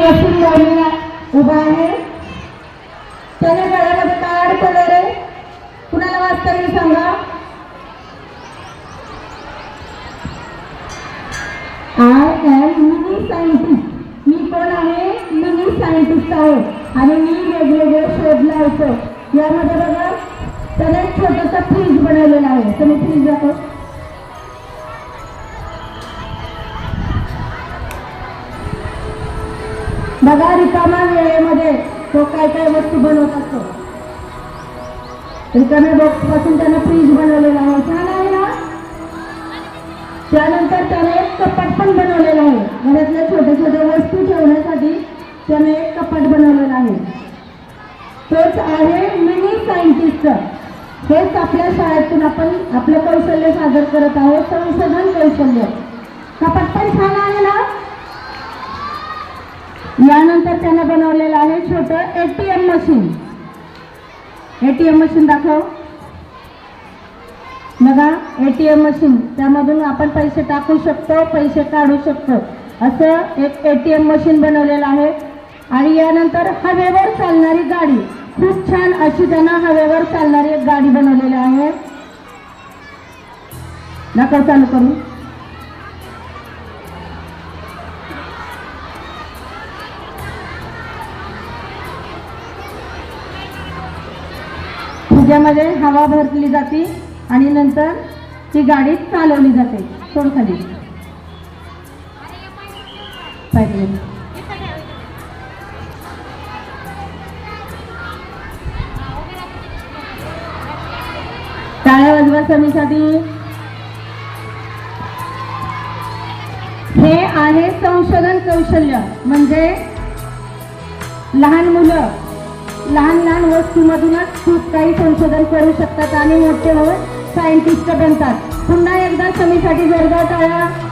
वसूल लावलेला उभा आहे. त्याने गळ्यामध्ये काय अडकवलं रे कुणाला वाचता येईल सांगा. I am mini scientist. मी कोण आहे मिनी सायंटिस्ट आहे. आणि मी वेगवेगळे शोध लावतो यामध्ये बघा त्याने एक छोटासा फ्रीज बनवलेला आहे. तुम्ही फ्रीज दाखव. बघा रिकामा वेळेमध्ये तो काय काय वस्तू बनवत असतो? रिकाम्या बॉक्सपासून त्यानं फ्रीज बनवलेला आहे. छान आहे ना? त्यानंतर त्याने एक कपाट पण बनवलेलं आहे. घरातल्या छोट्या छोट्या वस्तू ठेवण्यासाठी त्याने एक कपाट बनवलेलं आहे. तोच आहे मिनी सायंटिस्ट हेच आपल्या शाळेतून आपण आपलं कौशल्य सादर करत आहोत. संशोधन कौशल्य. कपाट पण छान आहे ना? यानंतर बनवलेलं आहे छोटं एटीएम मशीन एटीएम मशीन दाखव. बघा एटीएम मशीन त्यामधून आपण पैसे टाकू शकतो पैसे काढू शकतो. असं एक एटीएम मशीन बनवलेलं आहे. आणि यानंतर हवेवर चालणारी गाडी. खूप छान अशी त्यांना हवेवर चालणारी एक गाडी बनवलेली आहे. दाखव चालू करू त्याच्यामध्ये हवा भरली जाते आणि नंतर ती गाडी चालवली जाते. सोड खाली. पाहिजे. टाळ्या वाजवा समीसाठी. हे आहे संशोधन कौशल्य म्हणजे लहान मुलं लहान लहान वस्तूमधूनच खूप काही संशोधन करू शकतात आणि मोठे होऊन सायंटिस्ट बनतात. पुन्हा एकदा समीसाठी जोरदार टाळ्या